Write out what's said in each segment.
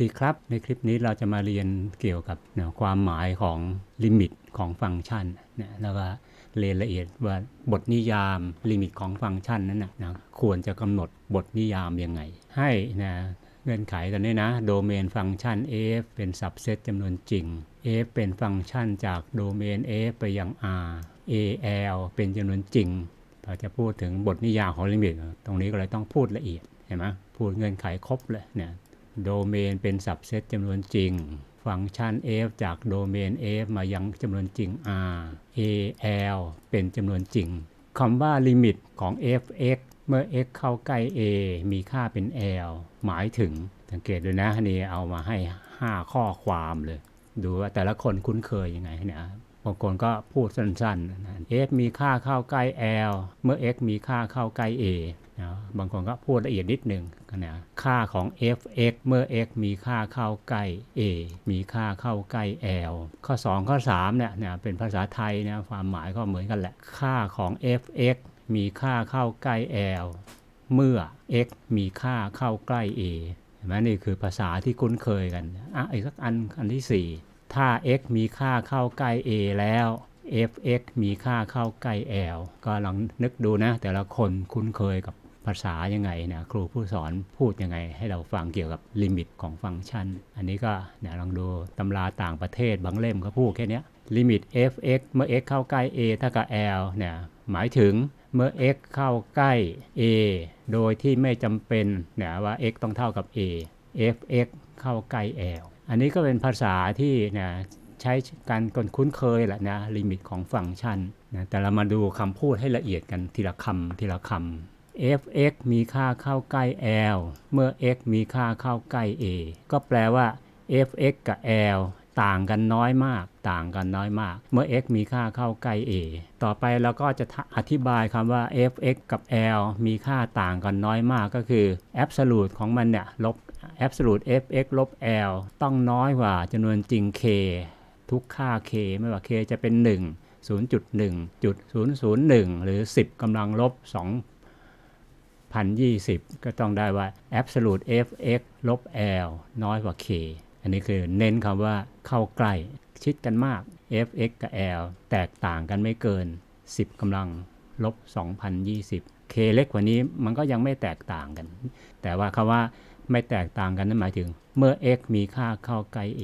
ดีครับ ในคลิปนี้เราจะมาเรียนเกี่ยวกับนะความหมายของลิมิตของฟังก์ชันนะแล้วก็เรียนละเอียดว่าบทนิยามลิมิตของฟังก์ชันนั้นนะนะควรจะกำหนดบทนิยามยังไง ให้นะเงื่อนไขตอนนี้นะโดเมนฟังก์ชัน f เป็นสับเซตจำนวนจริง f เป็นฟังก์ชันจากโดเมน f ไปยัง r al เป็นจำนวนจริงพอจะพูดถึงบทนิยามของลิมิต ตรงนี้ก็เลยต้องพูดละเอียดเห็นไหมพูดเงื่อนไขครบเลยเนี่ย โดเมนเป็นสับเซตจำนวนจริง ฟังก์ชัน f จากโดเมน f มายังจำนวนจริง r a l เป็นจำนวนจริงคำว่าลิมิตของ f(x) เมื่อ x เข้าใกล้ a มีค่าเป็น l หมายถึงสังเกตดูนะนี่เอามาให้ 5 ข้อความเลย ดูว่าแต่ละคนคุ้นเคยยังไงเนี่ยบางคนก็พูดสั้นๆ f มีค่าเข้าใกล้ l เมื่อ x มีค่าเข้าใกล้ a นะบางคนก็พูดละเอียดนิดหนึ่งนะค่าของ f(x) เมื่อ x มีค่าเข้าใกล้ a มีค่าเข้าใกล้ l ข้อ 2 ข้อ3เนี่ยนะเป็นภาษาไทยนะความหมายก็เหมือนกันแหละ ค่าของ f(x) มีค่าเข้าใกล้ l เมื่อ x มีค่าเข้าใกล้ a เห็นไหมนี่คือภาษาที่คุ้นเคยกันอะอีกสักอันอันที่ 4 ถ้า x มีค่าเข้าใกล้ a แล้ว f(x) มีค่าเข้าใกล้ l ก็ลองนึกดูนะ แต่ละคนคุ้นเคยกับ ภาษายังไงนะครูผู้สอนพูดยังไง ให้เราฟังเกี่ยวกับลิมิตของฟังก์ชัน อันนี้ก็เนี่ยลองดูตำราต่างประเทศบางเล่มก็พูดแค่นี้ลิมิต f(x) เมื่อ x เข้าใกล้ a เท่ากับ l เนี่ยหมายถึงเมื่อ x เข้าใกล้ a โดยที่ไม่จำเป็นเนี่ยว่า x ต้องเท่ากับ a f(x) เข้าใกล้ l อันนี้ก็เป็นภาษาที่นะใช้การคนคุ้นเคยแหละนะลิมิตของฟังก์ชันนะแต่เรามาดูคำพูดให้ละเอียดกันทีละคำทีละคำ f(x) มีค่าเข้าใกล้ l เมื่อ x มีค่าเข้าใกล้ a ก็แปลว่า f(x) กับ l ต่างกันน้อยมาก ต่างกันน้อยมาก เมื่อ x มีค่าเข้าใกล้ a ต่อไปเราก็จะอธิบายคำว่า f(x) กับ l มีค่าต่างกันน้อยมากก็คือ absolute ของมันเนี่ยลบ absolute f(x) ลบ l ต้องน้อยกว่าจำนวนจริง k ทุกค่า k ไม่ว่า k จะเป็น 1 0.1.001 หรือ 10กำลังลบ 2,020 ก็ต้องได้ว่า absolute f(x) ลบ l น้อยกว่า k อันนี้คือเน้นคำว่าเข้าใกล้ ชิดกันมาก f(x) กับ l แตกต่างกันไม่เกิน 10กำลังลบ 2,020 k เล็กกว่านี้มันก็ยังไม่แตกต่างกัน แต่ว่าคำว่าไม่แตกต่างกันนั่นหมายถึง เมื่อ x มีค่าเข้าใกล้ a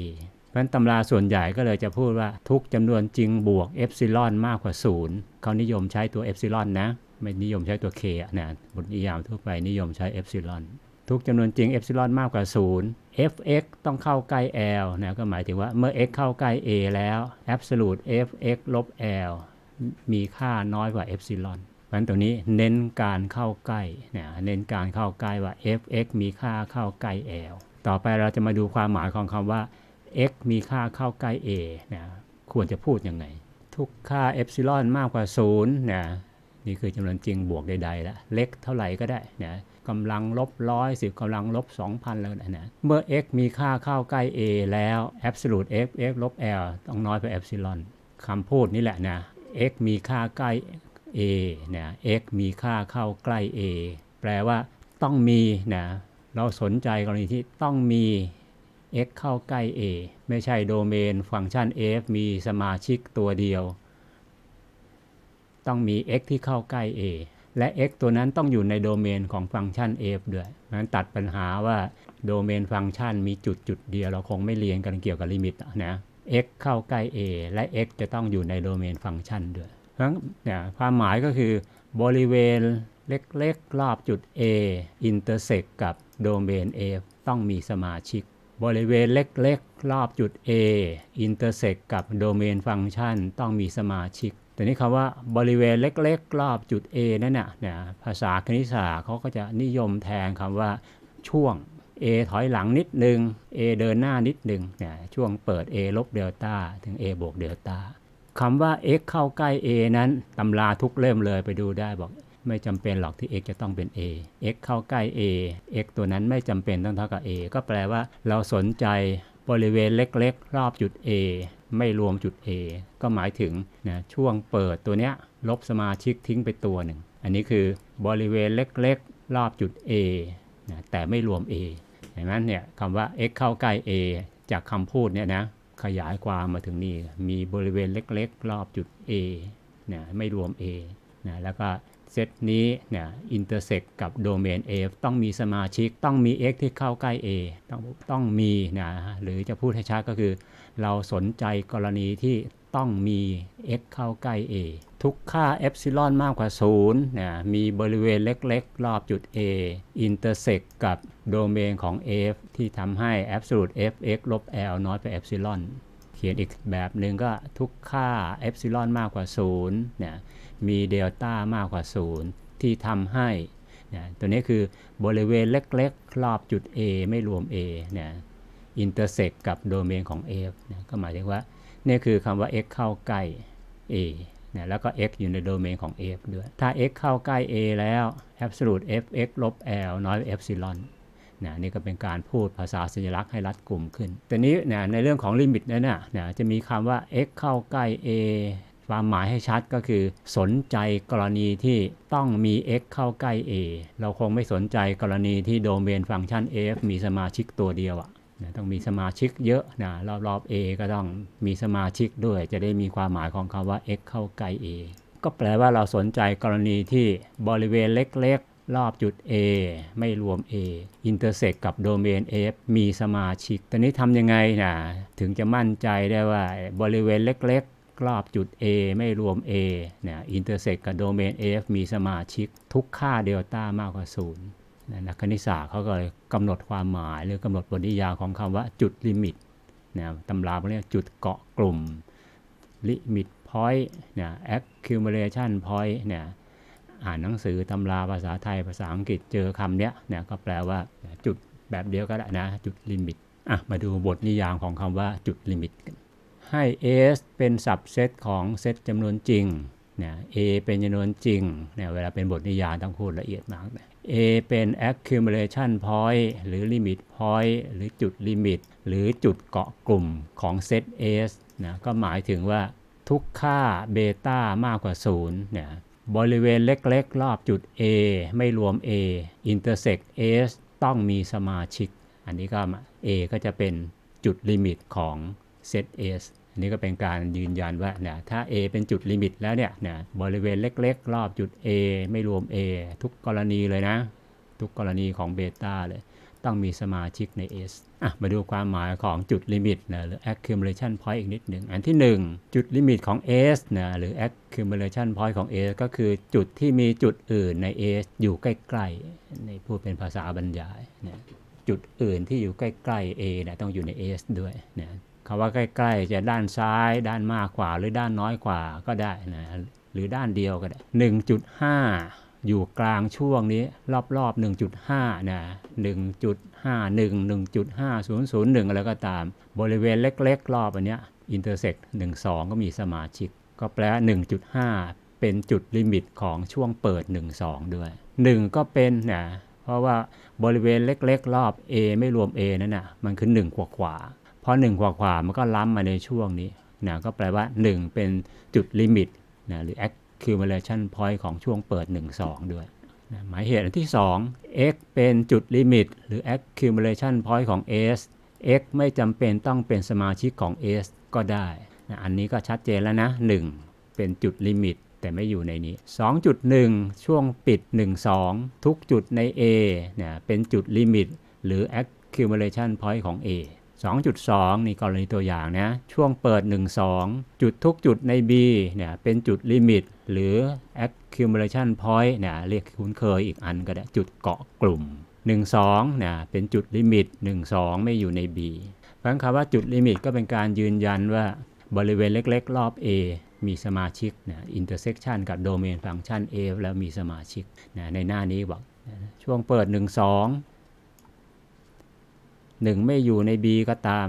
เพราะฉะนั้นตำราส่วนใหญ่ก็เลยจะพูดว่าทุกจำนวนจริงบวกเอฟซิลอนมากกว่า 0 เขานิยมใช้ตัวเอฟซิลอนนะ ไม่นิยมใช้ตัว k นะบทนิยามทั่วไปนิยมใช้เอฟซิลอนทุกจำนวนจริงเอฟซิลอนมากกว่า 0 f(x) ต้องเข้าใกล้ l นะก็หมายถึงว่าเมื่อ x เข้าใกล้ a แล้ว absolute f(x) ลบ l มีค่าน้อยกว่าเอฟซิลอนเพราะฉะนั้นตรงนี้เน้นการเข้าใกล้นะเน้นการเข้าใกล้ว่า f(x) มีค่าเข้าใกล้ l ต่อไปเราจะมาดูความหมายของคำว่า x มีค่าเข้าใกล้ a นะควรจะพูดยังไง ทุกค่าเอฟซิลอนมากกว่า0นะ นี่คือจำนวนจริงบวกใดๆแล้วเล็กเท่าไหร่ก็ได้นะกำลังลบร้อยสิบกำลังลบ 2,000 แล้วนะเมื่อ x มีค่าเข้าใกล้ a แล้ว absolute f x ลบ l ต้องน้อยกว่าเอฟซิลอนคำพูดนี่แหละนะ x มีค่าใกล้ a นะ x มีค่าเข้าใกล้ a แปลว่าต้องมีนะเราสนใจกรณีที่ต้องมี x เข้าใกล้ a ไม่ใช่โดเมน ฟังก์ชัน f มีสมาชิกตัวเดียว ต้องมี x ที่เข้าใกล้ a และ x ตัวนั้นต้องอยู่ในโดเมนของฟังก์ชัน f ด้วยนั้นตัดปัญหาว่าโดเมนฟังก์ชันมีจุดจุดเดียวเราคงไม่เรียนกันเกี่ยวกับลิมิตนะ x เข้าใกล้ a และ x จะต้องอยู่ในโดเมนฟังก์ชันด้วยเพราะฉะนั้นความหมายก็คือบริเวณเล็กๆรอบจุด a intersect กับโดเมน f ต้องมีสมาชิก บริเวณเล็กๆรอบจุด A intersect กับโดเมนฟังก์ชันต้องมีสมาชิก แต่นี้คำว่าบริเวณเล็กๆรอบจุด A นั่นน่ะนะภาษาคณิตศาสตร์เขาก็จะนิยมแทนคำว่าช่วง A ถอยหลังนิดหนึ่ง A เดินหน้านิดหนึ่งเนี่ยช่วงเปิด A ลบเดลต้าถึง A บวกเดลต้าคำว่า x เข้าใกล้ a นั้นตำราทุกเล่มเลยไปดูได้บอกไม่จำเป็นหรอกที่ x จะต้องเป็น a x เข้าใกล้ a x ตัวนั้นไม่จำเป็นต้องเท่ากับ a ก็แปลว่าเราสนใจบริเวณเล็กๆ รอบจุด a ไม่รวมจุด a ก็หมายถึงนะช่วงเปิดตัวเนี้ยลบสมาชิกทิ้งไปตัวหนึ่ง อันนี้คือบริเวณเล็กๆ รอบจุด a นะแต่ไม่รวม a ห็นไหมเนี่ยคำว่า x เข้าใกล้ a จากคำพูดเนี่ยนะขยายความมาถึงนี่มีบริเวณเล็กๆ รอบจุด a นะไม่รวม a นะแล้วก็ เซตนี้เนี่ยอินเตอร์เซ็กกับโดเมน A ต้องมีสมาชิกต้องมี x ที่เข้าใกล้ A ต้องต้องมีนะหรือจะพูดให้ชัดก็คือ เราสนใจกรณีที่ต้องมี x เข้าใกล้ a ทุกค่าเอฟซิลอนมากกว่า0นะมีบริเวณเล็กๆ รอบจุด a อินเตอร์เซกกับโดเมนของ f ที่ทำให้ absolute fx ลบ l น้อยไปเอฟซิลอนเขียนอีกแบบหนึ่งก็ทุกค่าเอฟซิลอนมากกว่า0นะ มีเดลต้ามากกว่า 0 ที่ทำให้นะตัวนี้คือบริเวณเล็กๆ รอบจุด a ไม่รวม a นะอินเตอร์เซกกับโดเมนของ f นะก็หมายถึงว่านี่คือคำว่า x เข้าใกล้ a นะแล้วก็ x อยู่ในโดเมนของ f ด้วย ถ้า x เข้าใกล้ a แล้ว absolute fx ลบ l น้อยกว่า epsilon นะนี่ก็เป็นการพูดภาษาสัญลักษณ์ให้รัดกลุ่มขึ้น แต่นี้นะในเรื่องของลิมิตนั้นนะนะจะมีคำว่า x เข้าใกล้ a ความหมายให้ชัดก็คือ สนใจกรณีที่ต้องมี x เข้าใกล้ a เราคงไม่สนใจกรณีที่โดเมนฟังก์ชัน f มีสมาชิกตัวเดียวอะนะต้องมีสมาชิกเยอะนะรอบๆ a ก็ต้องมีสมาชิกด้วย จะได้มีความหมายของคำว่า x เข้าใกล้ a ก็แปลว่าเราสนใจกรณีที่บริเวณเล็กๆรอบจุด A ไม่รวม A อินเตอร์เซกกับโดเมน F มีสมาชิก ตอนนี้ทำยังไงนะถึงจะมั่นใจได้ว่าบริเวณเล็กๆ รอบจุด A ไม่รวม A นะอินเตอร์เซกกับโดเมน F มีสมาชิกทุกค่าเดลต้ามากกว่าศูนย์นักคณิตศาสตร์เขาก็เลยกำหนดความหมาย หรือกำหนดบทนิยามของคำว่าจุดลิมิตนะตำราพวกนี้จุดเกาะกลุ่มลิมิตพอยต์เนี่ย accumulation point เนี่ยอ่านหนังสือตำราภาษาไทยภาษาอังกฤษเจอคำเนี้ยเนี่ยก็แปลว่าจุดแบบเดียวก็ได้นะ จุดลิมิตอะมาดูบทนิยามของคำว่าจุดลิมิตกัน ให้ S เป็นสับเซตของเซตจำนวนจริงเนี่ย A เป็นจำนวนจริงเนี่ยเวลาเป็นบทนิยามต้องพูดละเอียดมากนะ A เป็น accumulation point หรือ limit point หรือจุดลิมิต หรือจุดเกาะกลุ่มของเซต S นะก็หมายถึงว่าทุกค่าเบต้ามากกว่า0เนี่ยบริเวณเล็กๆ รอบจุด A ไม่รวม A intersect S ต้องมีสมาชิก อันนี้ก็ A ก็จะเป็นจุดลิมิตของเซต S นนี้ก็เป็นการยืนยันว่าเนี่ยถ้า A เป็นจุดลิมิตแล้วเนี่ยนะบริเวณเล็กๆ รอบจุด A ไม่รวม A ทุกกรณีเลยนะ ทุกกรณีของเบต้าเลย ต้องมีสมาชิกใน S อะมาดูความหมายของจุดลิมิตนะหรือ accumulation point อีกนิดหนึ่ง อันที่ 1 จุดลิมิตของ S นะหรือ accumulation point ของ S ก็คือจุดที่มีจุดอื่นใน S อยู่ใกล้ๆในพูดเป็นภาษาบรรยายนะจุดอื่นที่อยู่ใกล้ๆ A นะต้องอยู่ใน S ด้วยนะ คำว่าใกล้ๆจะด้านซ้ายด้านมากกว่าหรือด้านน้อยกว่าก็ได้นะหรือด้านเดียวก็ได้ 1.5 อยู่กลางช่วงนี้รอบๆ 1.5 นะ 1.51 1.5001 อะไรก็ตาม บริเวณเล็กๆ รอบอันเนี้ยอินเตอร์เซก12 ก็มีสมาชิก ก็แปล 1.5 เป็นจุดลิมิตของช่วงเปิด 12 ด้วย 1 ก็เป็นนะเพราะว่าบริเวณเล็กๆ รอบ A ไม่รวม A นั่นนะมันคือ 1 กว่ากว่า พอ1กว่าขวามันก็ล้ำมาในช่วงนี้นะก็แปลว่า 1 เป็นจุดลิมิตนะหรือ accumulation point ของช่วงเปิด 1 2 ด้วยนะหมายเหตุอันที่ 2 x เป็นจุดลิมิต หรือ accumulation point ของ s x ไม่จำเป็นต้องเป็นสมาชิกของ s ก็ได้นะอันนี้ก็ชัดเจนแล้วนะ 1 เป็นจุดลิมิต แต่ไม่อยู่ในนี้ 2.1 ช่วงปิด 1 2 ทุกจุดใน A เนี่ยเป็นจุดลิมิต หรือ accumulation point ของ A 2.2 นี่กรณีตัวอย่างนะ ช่วงเปิด 1 2 จุดทุกจุดใน B เนี่ยเป็นจุดลิมิต หรือ accumulation point เนี่ยเรียกคุ้นเคยอีกอันก็ได้จุดเกาะกลุ่ม 1 2เนี่ยเป็นจุดลิมิต 1 2 ไม่อยู่ใน B เพราะคำว่าจุดลิมิตก็เป็นการยืนยันว่าบริเวณเล็ก ๆ รอบ A มีสมาชิกนะ intersection กับ domain function A แล้วมีสมาชิกนะในหน้านี้บอกช่วงเปิด 1 2 1 ไม่อยู่ใน B ก็ตาม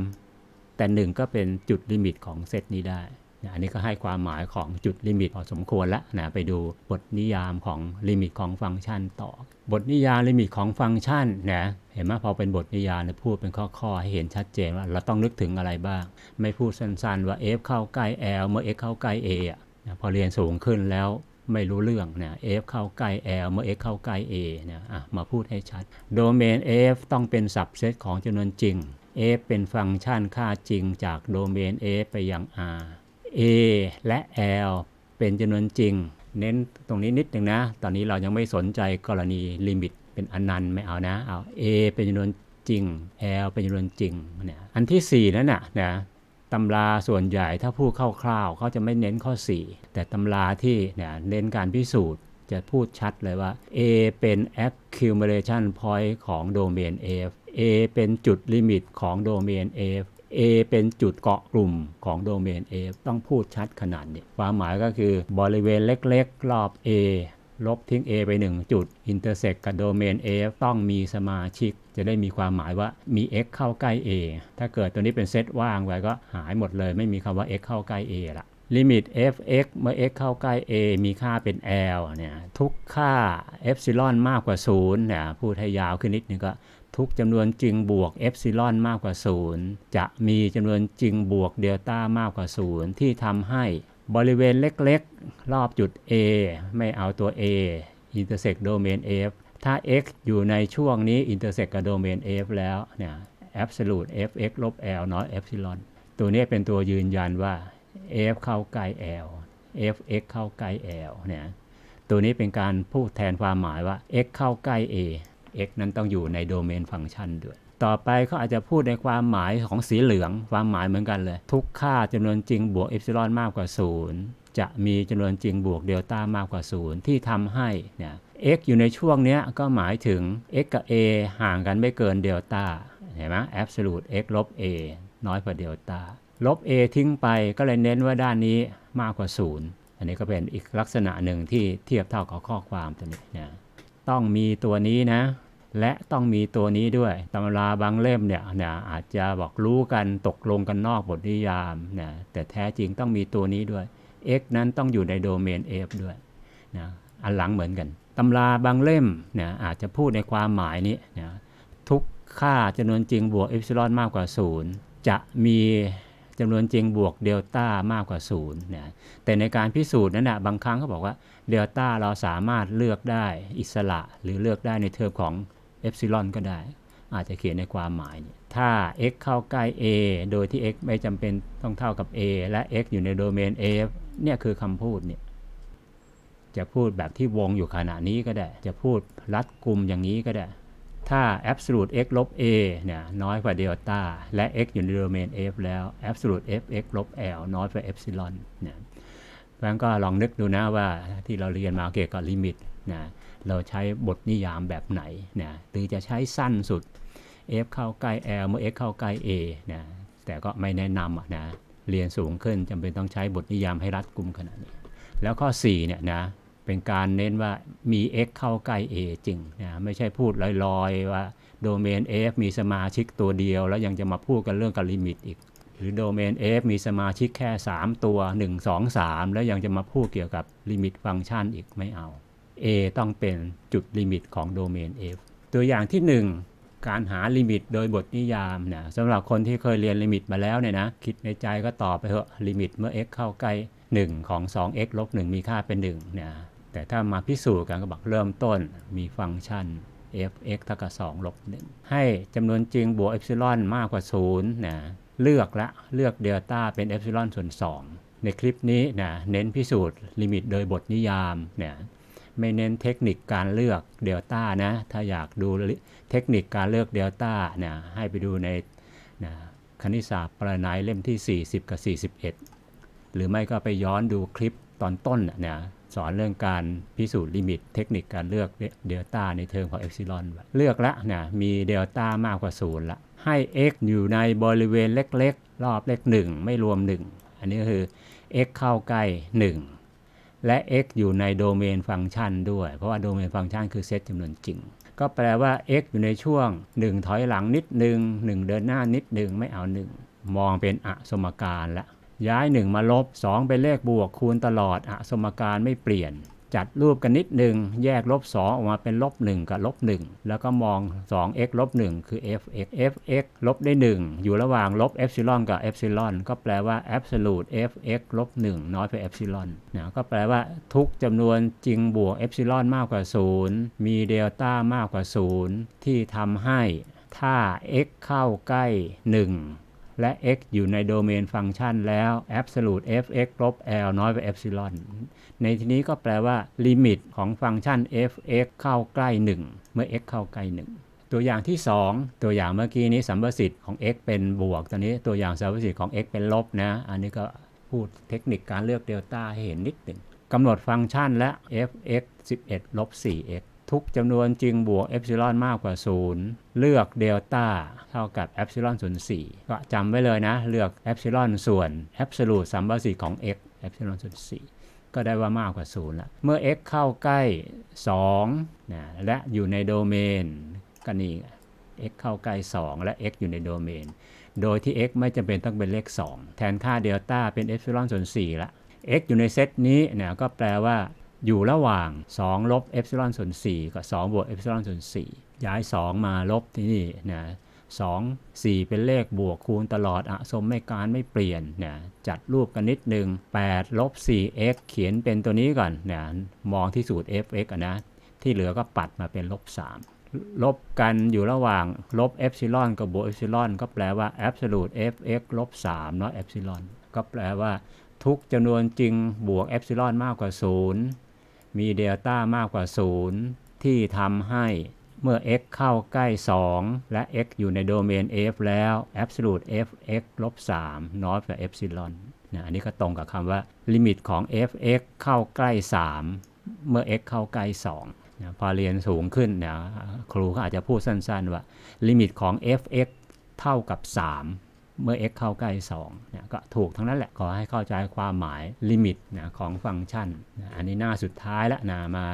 แต่ 1 ก็เป็นจุดลิมิตของเซตนี้ได้นะอันนี้ก็ให้ความหมายของจุดลิมิตพอสมควรแล้วนะไปดูบทนิยามของลิมิตของฟังก์ชันต่อ บทนิยามลิมิตของฟังก์ชันนะเห็นไหมพอเป็นบทนิยามเนี่ยพูดเป็นข้อๆ ให้เห็นชัดเจนว่าเราต้องนึกถึงอะไรบ้าง ไม่พูดสั้นๆ ว่า f เข้าใกล้ l เมื่อ x เข้าใกล้ a อะนะพอเรียนสูงขึ้นแล้ว ไม่รู้เรื่องนะ f เข้าใกล้ l เมื่อ x เข้าใกล้ a นะอะมาพูดให้ชัด โดเมน f ต้องเป็น subset ของจำนวนจริง f เป็นฟังก์ชันค่าจริงจากโดเมน f ไปยัง r a และ l เป็นจำนวนจริง เน้นตรงนี้นิดหนึ่งนะ ตอนนี้เรายังไม่สนใจกรณีลิมิตเป็นอนันต์ไม่เอานะ เอา a เป็นจำนวนจริง l เป็นจำนวนจริงเนี่ยอันที่ 4 นั่นน่ะนะ ตำราส่วนใหญ่ถ้าพูดคร่าวๆเขาจะไม่เน้นข้อ 4 แต่ตำราที่เนี่ยเน้นการพิสูจน์จะพูดชัดเลยว่า A เป็น accumulation point ของโดเมน F A เป็นจุดลิมิตของโดเมน F A เป็นจุดเกาะกลุ่มของโดเมน F ต้องพูดชัดขนาดนี้ความหมายก็คือบริเวณเล็กๆ รอบ A ลบทิ้ง A ไป 1 จุด intersect กับโดเมน F ต้องมีสมาชิก จะได้มีความหมายว่ามี x เข้าใกล้ A ถ้าเกิดตัวนี้เป็นเซตว่างไว้ก็หายหมดเลย ไม่มีคำว่า x เข้าใกล้ A ละลิมิต f(x) เมื่อ x เข้าใกล้ a มีค่าเป็น l เนี่ยทุกค่า epsilon มากกว่า0เนี่ยพูดให้ยาวขึ้นนิดนึงก็ทุกจำนวนจริงบวกเอฟซิลอนมากกว่า 0 จะมีจำนวนจริงบวกเดลต้ามากกว่า 0 ที่ทำให้บริเวณเล็กๆ รอบจุด A ไม่เอาตัว A intersect domain F ถ้า x อยู่ในช่วงนี้ intersect กับ domain F แล้วเนี่ย absolute fx ลบ l น้อย epsilon ตัวนี้เป็นตัวยืนยันว่า f เข้าใกล้ l fx เข้าใกล้ l เนี่ยตัวนี้เป็นการพูดแทนความหมายว่า x เข้าใกล้ a x นั้นต้องอยู่ในโดเมนฟังก์ชันด้วย ต่อไปเขาอาจจะพูดในความหมายของสีเหลือง ความหมายเหมือนกันเลย ทุกค่าจำนวนจริงบวกเอฟซิลอนมากกว่า 0 จะมีจำนวนจริงบวกเดลต้ามากกว่า 0 ที่ทำให้เนี่ย x อยู่ในช่วงเนี้ยก็หมายถึง x กับ a ห่างกันไม่เกินเดลต้าเห็นไหม absolute x ลบ a น้อยกว่าเดลต้าลบ a ทิ้งไปก็เลยเน้นว่าด้านนี้มากกว่า 0 อันนี้ก็เป็นอีกลักษณะหนึ่งที่เทียบเท่ากับข้อความตัวนี้นะต้องมีตัวนี้นะ และต้องมีตัวนี้ด้วยตำราบางเล่มเนี่ยนะอาจจะบอกรู้กันตกลงกันนอกบทนิยามนะแต่แท้จริงต้องมีตัวนี้ด้วย x นั้นต้องอยู่ในโดเมน f ด้วยนะอันหลังเหมือนกัน ตำราบางเล่มเนะอาจจะพูดในความหมายนี้นะทุกค่าจำนวนจริงบวกเอฟซิลอนมากกว่า 0 จะมีจำนวนจริงบวกเดลต้ามากกว่า0นะแต่ในการพิสูจน์นั้นนะบางครั้งเขาบอกว่าเดลต้าเราสามารถเลือกได้อิสระ หรือเลือกได้ในเทอมของเอฟซิลอนก็ได้ อาจจะเขียนในความหมายเนี่ยถ้า x เข้าใกล้ a โดยที่ x ไม่จำเป็นต้องเท่ากับ a และ x อยู่ในโดเมน f เนี่ยคือคำพูดเนี่ย จะพูดแบบที่วงอยู่ขณะนี้ก็ได้ จะพูดรัดกลุ่มอย่างนี้ก็ได้ ถ้า absolute x ลบ a เนี่ยน้อยกว่าเดลต้าและ x อยู่ในโดเมน f แล้ว absolute fx ลบ l น้อยกว่า epsilon เนี่ยเพราะฉะนั้นก็ลองนึกดูนะว่าที่เราเรียนมาเกี่ยวกับลิมิตนะเราใช้บทนิยามแบบไหนนะหรือจะใช้สั้นสุด f เข้าใกล้ l เมื่อ x เข้าใกล้ a นะแต่ก็ไม่แนะนำนะเรียนสูงขึ้นจำเป็นต้องใช้บทนิยามให้รัดกลุ่มขนาดนี้ แล้วข้อ4เนี่ยนะ เป็นการเน้นว่ามี x เข้าใกล้ a จริงนะไม่ใช่พูดลอยๆ ว่าโดเมน f มีสมาชิกตัวเดียว แล้วยังจะมาพูดกันเรื่องกับลิมิตอีก หรือโดเมน f มีสมาชิกแค่ 3 ตัว 1 2 3 แล้วยังจะมาพูดเกี่ยวกับลิมิตฟังก์ชันอีกไม่เอา a ต้องเป็นจุดลิมิตของโดเมน f ตัวอย่างที่ 1การหาลิมิตโดยบทนิยามนะสำหรับคนที่เคยเรียนลิมิตมาแล้วเนี่ยนะ คิดในใจก็ตอบไปเถอะลิมิตเมื่อ x เข้าใกล้ 1 ของ 2x ลบ1มีค่าเป็น1นะ แต่ถ้ามาพิสูจน์กันก็บอกเริ่มต้นมีฟังก์ชัน f(x) เท่ากับ2ลบ1ให้จำนวนจริงบวกเอฟซิลอนมากกว่า0นะเลือกละเลือกเดลต้าเป็นเอฟซิลอนส่วน 2 ในคลิปนี้นะเน้นพิสูจน์ลิมิตโดยบทนิยามเนี่ยไม่เน้นเทคนิคการเลือกเดลต้านะถ้าอยากดูเทคนิคการเลือกเดลต้านะให้ไปดูในนะคณิตศาสตร์ประนัยเล่มที่ 40 กับ 41 หรือไม่ก็ไปย้อนดูคลิปตอนต้นนะนะ สอนเรื่องการพิสูจน์ลิมิต เทคนิคการเลือกเดลต้าในเทอมของเอฟซิลอนเลือกละนะมีเดลต้ามากกว่า0ละให้ x อยู่ในบริเวณเล็กๆ รอบเลข1 ไม่รวม 1 อันนี้ก็คือ x เข้าใกล้ 1 และ x อยู่ในโดเมนฟังก์ชันด้วย เพราะว่าโดเมนฟังก์ชันคือเซตจำนวนจริง ก็แปลว่า x อยู่ในช่วง 1 ถอยหลังนิดหนึ่ง1 เดินหน้านิดหนึ่งไม่เอา 1 มองเป็นอสมการละ ย้าย 1 มาลบ 2 เป็นเลขบวกคูณตลอดอสมการไม่เปลี่ยน จัดรูปกันนิดหนึ่งแยกลบ 2 ออกมาเป็นลบ 1 กับลบ 1 แล้วก็มอง 2x ลบ 1 คือ fx fx ลบได้ 1 อยู่ระหว่างลบเอฟซิลอนกับเอฟซิลอนก็แปลว่า absolute fx ลบ 1 น้อยไปเอฟซิลอนนะก็แปลว่าทุกจำนวนจริงบวกเอฟซิลอนมากกว่า 0 มีเดลต้ามากกว่า 0 ที่ทำให้ถ้า x เข้าใกล้ 1 และ x อยู่ในโดเมนฟังก์ชันแล้ว absolute fx ลบ l น้อยไปเอฟซิลอนในที่นี้ก็แปลว่าลิมิตของฟังก์ชัน f(x) เข้าใกล้ 1 เมื่อ x เข้าใกล้ 1ตัวอย่างที่ 2 ตัวอย่างเมื่อกี้นี้สัมประสิทธิ์ของ x เป็นบวก ตอนนี้ตัวอย่างสัมประสิทธิ์ของ x เป็นลบนะ อันนี้ก็พูดเทคนิคการเลือกเดลต้าให้เห็นนิดหนึ่งกำหนดฟังก์ชันและ f(x) 11 ลบ 4x ทุกจำนวนจึงบวกเอฟซิลอนมากกว่า 0 เลือกเดลต้าเท่ากับเอฟซิลอนส่วน4ก็จำไว้เลยนะ เลือกเอฟซิลอนส่วนแอบสูตสัมประสิทธิ์ของ x เอฟซิลอนส่วน4ก็ได้ว่ามากกว่า0ละเมื่อ x เข้าใกล้2นะและอยู่ในโดเมนก็นี่ x เข้าใกล้ 2 และ x อยู่ในโดเมน โดยที่ x ไม่จำเป็นต้องเป็นเลข 2 แทนค่าเดลต้าเป็นเอฟซิลอนส่วน4ละ x อยู่ในเซตนี้เนี่ยก็แปลว่า อยู่ระหว่าง 2 ลบเอฟซิลอนส่วน4กับ 2 บวกเอฟซิลอนส่วน4ย้าย 2 มาลบที่นี่นะ2 4เป็นเลขบวกคูณตลอดอะสมไม่การไม่เปลี่ยนเนะจัดรูปกันนิดหนึ่ง8ลบ 4x เขียนเป็นตัวนี้ก่อนเนะมองที่สูตร fx อะนะ ที่เหลือก็ปัดมาเป็นลบ 3 ลบกันอยู่ระหว่างลบเอฟซิลอนกับบวกเอฟซิลอนก็แปลว่า absolute fx ลบ3เนาะเอฟซิลอนก็แปลว่าทุกจำนวนจริงบวกเอฟซิลอนมากกว่า 0 มีเดลต้ามากกว่า 0 ที่ทำให้เมื่อ x เข้าใกล้ 2 และ x อยู่ในโดเมน f แล้ว absolute fx ลบ3น้อยกว่าเอฟซิลอนนะอันนี้ก็ตรงกับคำว่าลิมิตของ fx เข้าใกล้ 3 เมื่อ x เข้าใกล้2นะพอเรียนสูงขึ้นนะครูก็อาจจะพูดสั้นๆว่า ลิมิตของ fx เท่ากับ 3 เมื่อ x เข้าใกล้2นะก็ถูกทั้งนั้นแหละขอให้เข้าใจความหมายลิมิตนะของฟังก์ชันนะอันนี้หน้าสุดท้ายละนะมา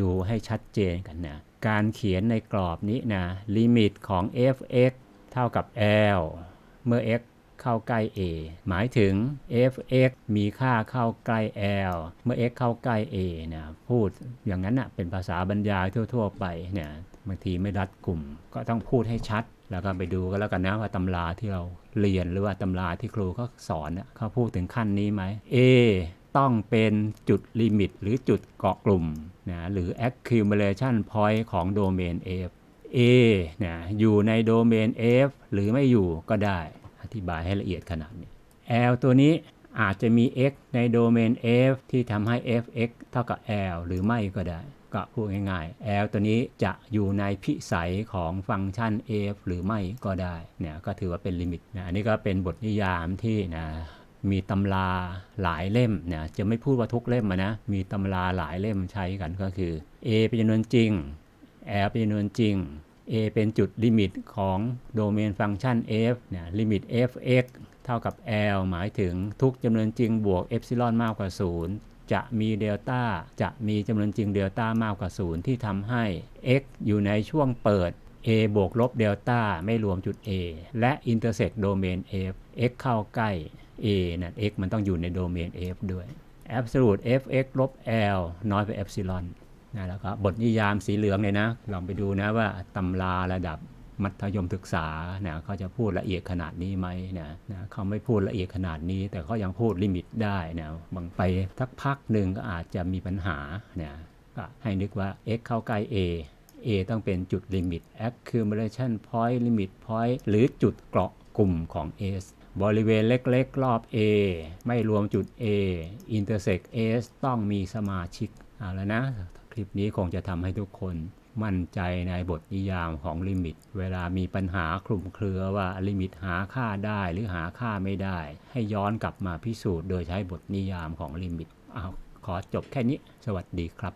ดูให้ชัดเจนกันนะการเขียนในกรอบนี้นะลิมิตของ f(x) เท่ากับ l เมื่อ x เข้าใกล้ a หมายถึง f(x) มีค่าเข้าใกล้ l เมื่อ x เข้าใกล้ a นะพูดอย่างนั้นนะเป็นภาษาบรรยายทั่ว ๆ ไปเนี่ยบางทีไม่รัดกลุ่มก็ต้องพูดให้ชัด แล้วก็ไปดูก็แล้วกันนะว่าตำราที่เราเรียนหรือว่าตำราที่ครูเขาสอนน่ะเขาพูดถึงขั้นนี้ไหม A ต้องเป็นจุดลิมิตหรือจุดเกาะกลุ่มนะหรือ accumulation point ของโดเมน F A นะอยู่ในโดเมน F หรือไม่อยู่ก็ได้ อธิบายให้ละเอียดขนาดนี้ L ตัวนี้อาจจะมี x ในโดเมน f ที่ทำให้ f(x) เท่ากับ l หรือไม่ก็ได้ ก็พูดง่ายๆ l ตัวนี้จะอยู่ในพิสัยของฟังก์ชัน f หรือไม่ก็ได้เนี่ยก็ถือว่าเป็นลิมิตนะอันนี้ก็เป็นบทนิยามที่นะมีตำราหลายเล่มนะจะไม่พูดว่าทุกเล่มนะมีตำราหลายเล่มใช้กันก็คือ a เป็นจำนวนจริง l เป็นจำนวนจริง a เป็นจุดลิมิตของโดเมนฟังก์ชัน f เนี่ยลิมิต f(x) เท่ากับ l หมายถึงทุกจำนวนจริงบวกเอฟซิลอนมากกว่า 0 จะมีเดลต้าจะมีจำนวนจริงเดลต้ามากกว่า 0 ที่ทำให้ x อยู่ในช่วงเปิด a บวกลบเดลต้าไม่รวมจุด a และ intersect โดเมน f x เข้าใกล้ a นั่น x มันต้องอยู่ในโดเมน f ด้วย absolute fx ลบ l น้อยกว่าเอฟซิลอนนะแล้วก็บทนิยามสีเหลืองเลยนะ ลองไปดูนะว่าตำราระดับ มัธยมศึกษานะเขาจะพูดละเอียดขนาดนี้ไหมนะนะเขาไม่พูดละเอียดขนาดนี้ แต่เขายังพูดลิมิตได้นะบางไปสักพักหนึ่งก็อาจจะมีปัญหานะก็ให้นึกว่า x เข้าใกล้ a a ต้องเป็นจุดลิมิต accumulation point limit point หรือจุดเกาะกลุ่มของ s บริเวณเล็กๆ รอบ A ไม่รวมจุด A intersect S ต้องมีสมาชิกเอาแล้วนะ คลิปนี้คงจะทำให้ทุกคน มั่นใจในบทนิยามของลิมิต เวลามีปัญหาคลุมเครือว่าลิมิตหาค่าได้หรือหาค่าไม่ได้ ให้ย้อนกลับมาพิสูจน์โดยใช้บทนิยามของลิมิตเอาขอจบแค่นี้ สวัสดีครับ